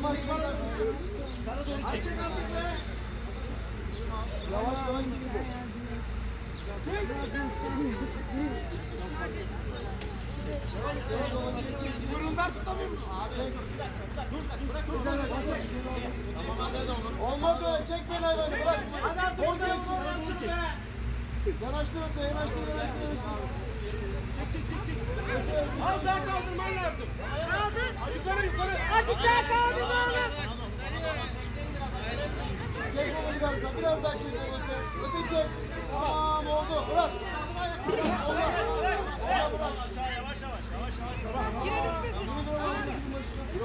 Bir. Açık artık be. Yavaş yavaş gidiyor. Kuyruğundan tutamıyor musun? Abi. Dur da bırak. Dur da Olmaz öyle. Çek beni hayvanı bırak. Hadi artık Kontrol oradan şunu be. Yanaştır öte, yanaştır, yanaştır. Az daha kaldırman lazım. Yukarı yukarı. Azıcık daha kaldır oğlum. Çek onu biraz daha, biraz daha öte. Öte çek. Tamam oldu, bırak. Yine düşmesin. Yürü